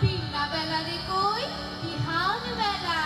পিল্লা বেলা রে কই? বিহান বেলা